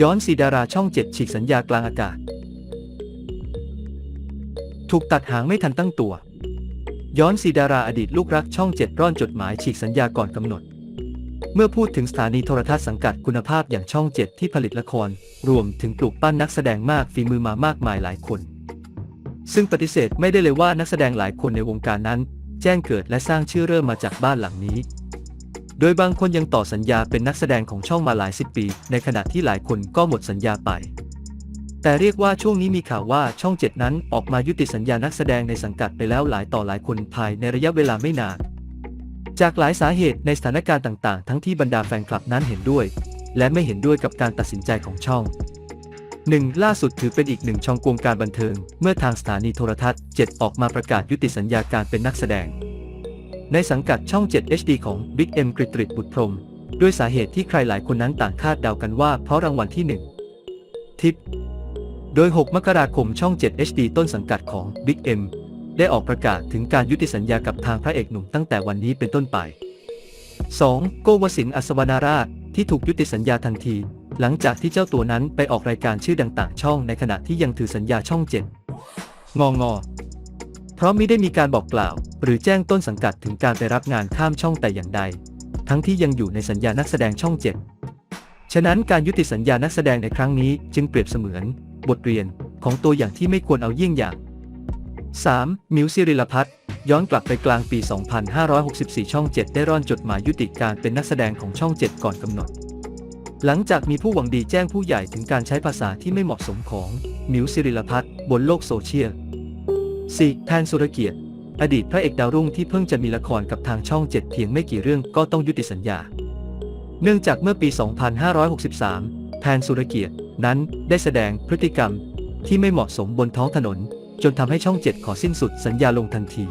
ย้อนสีดาราช่องเจ็ดฉีกสัญญากลางอากาศ ถูกตัดหางไม่ทันตั้งตัว ย้อนสีดาราอดีตลูกรักช่องเจ็ดร่อนจดหมายฉีกสัญญาก่อนกำหนด เมื่อพูดถึงสถานีโทรทัศน์สังกัดคุณภาพอย่างช่องเจ็ดที่ผลิตละคร รวมถึงปลูกปั้นนักแสดงมากฝีมือมามากมายหลายคน ซึ่งปฏิเสธไม่ได้เลยว่านักแสดงหลายคนในวงการนั้น แจ้งเกิดและสร้างชื่อเริ่มมาจากบ้านหลังนี้ โดยบางคนยังต่อสัญญาเป็นนักแสดงของช่องมาหลายสิบปี ในขณะที่หลายคนก็หมดสัญญาไป แต่เรียกว่าช่วงนี้มีข่าวว่าช่องเจ็ดนั้นออกมายุติสัญญานักแสดงในสังกัดไปแล้วหลายต่อหลายคนภายในระยะเวลาไม่นาน จากหลายสาเหตุในสถานการณ์ต่างๆ ทั้งที่บรรดาแฟนคลับนั้นเห็นด้วย และไม่เห็นด้วยกับการตัดสินใจของช่อง 1. ล่าสุดถือเป็นอีกหนึ่งช่องกวงการบันเทิง เมื่อทางสถานีโทรทัศน์ 7 ออกมาประกาศยุติสัญญาการเป็นนักแสดง ในสังกัดช่อง 7 HD ของ Big M กริตริตบุตรพรม ด้วยสาเหตุที่ใครหลายคนนั้นต่างคาดเดากันว่าเพราะรางวัลที่ 1 ทิป โดย 6 มกราคมช่อง 7 HD ต้นสังกัดของ Big M ได้ออกประกาศถึงการยุติสัญญากับทางพระเอกหนุ่มตั้งแต่วันนี้เป็นต้นไป 2. โกวสินทร์อัศวนาราชที่ถูกยุติสัญญาทันที หลังจากที่เจ้าตัวนั้นไปออกรายการชื่อดังต่างช่องในขณะที่ยังถือสัญญาช่อง 7 งองอ ราะมิได้มีการบอกกล่าว หรือแจ้งต้นสังกัดถึงการไปรับงานข้ามช่องแต่อย่างใด ทั้งที่ยังอยู่ในสัญญานักแสดงช่อง7ฉะนั้นการยุติสัญญานักแสดงในครั้งนี้จึงเปรียบเสมือน บทเรียนของตัวอย่างที่ไม่ควรเอาเยี่ยงอย่าง 3. มิวซิริลพัฒย้อนกลับไปกลางปี 2564 ช่อง 7 ได้ร่อนจดหมายยุติการเป็นนักแสดงของช่อง 7 ก่อนกำหนด หลังจากมีผู้หวังดีแจ้งผู้ใหญ่ถึงการใช้ภาษาที่ไม่เหมาะสมของมิวซิริลพัฒบนโลกโซเชียล 4. แทนสุรเกียรติ อดีตพระเอกดาวรุ่งที่เพิ่งจะมีละครกับทางช่อง7เพียงไม่กี่เรื่องก็ต้องยุติสัญญา เนื่องจากเมื่อปี 2563 แทนสุรเกียรตินั้นได้แสดงพฤติกรรมที่ไม่เหมาะสมบนท้องถนน จนทำให้ช่อง7ขอสิ้นสุดสัญญาลงทันที